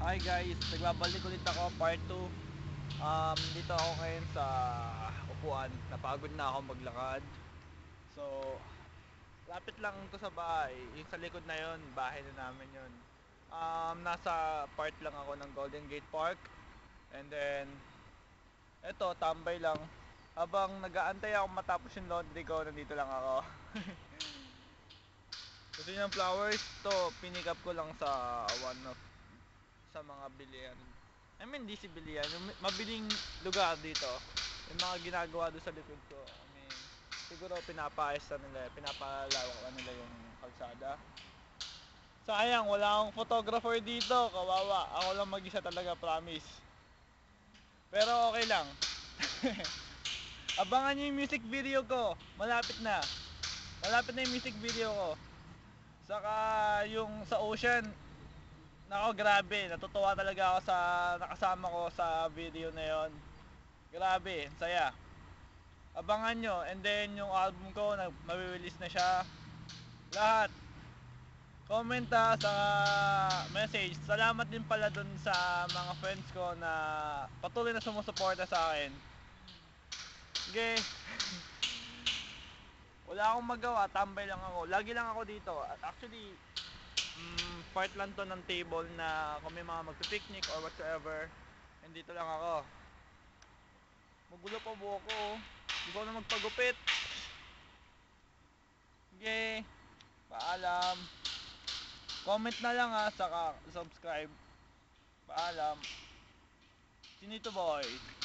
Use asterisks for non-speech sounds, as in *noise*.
Hi guys, nagbabalik ulit ako, part 2 um, Dito ako ngayon sa upuan, napagod na ako maglakad. So, lapit lang to sa bahay, yung sa likod na yon bahay na namin yon um, Nasa part lang ako ng Golden Gate Park. And then, eto, tambay lang. Habang nag-aantay ako matapos yung laundry ko, nandito lang ako. *laughs* Gusto niyo ng flowers? To, pinick up ko lang sa one of sa mga bilihan. I mean, di si bilihan. Yung mabiling lugar dito. Yung mga ginagawa doon sa likod ko. I mean, siguro pinapaayos na nila, pinapalawak na nila yung kalsada. Sayang, wala akong photographer dito. Kawawa. Ako lang mag-isa talaga, promise. Pero okay lang. *laughs* Abangan nyo yung music video ko. Malapit na. Malapit na yung music video ko. Saka yung sa ocean, nako grabe, natutuwa talaga ako sa nakasama ko sa video na yon. Grabe, saya. Abangan nyo, and then yung album ko, mawi-release na siya. Lahat. Comment ah, sa message. Salamat din pala dun sa mga friends ko na patuloy na sumusuporta sa akin. Sige. *laughs* Wala akong magawa, tambay lang ako. Lagi lang ako dito. At actually, mm, part lang to ng table na kung may mga magpipicnic or whatsoever, nandito lang ako. Magulo pa buhok ko. oh. Hindi na magpagupit. Sige. Paalam. Comment na lang ha, saka subscribe. Paalam. Sinito boy.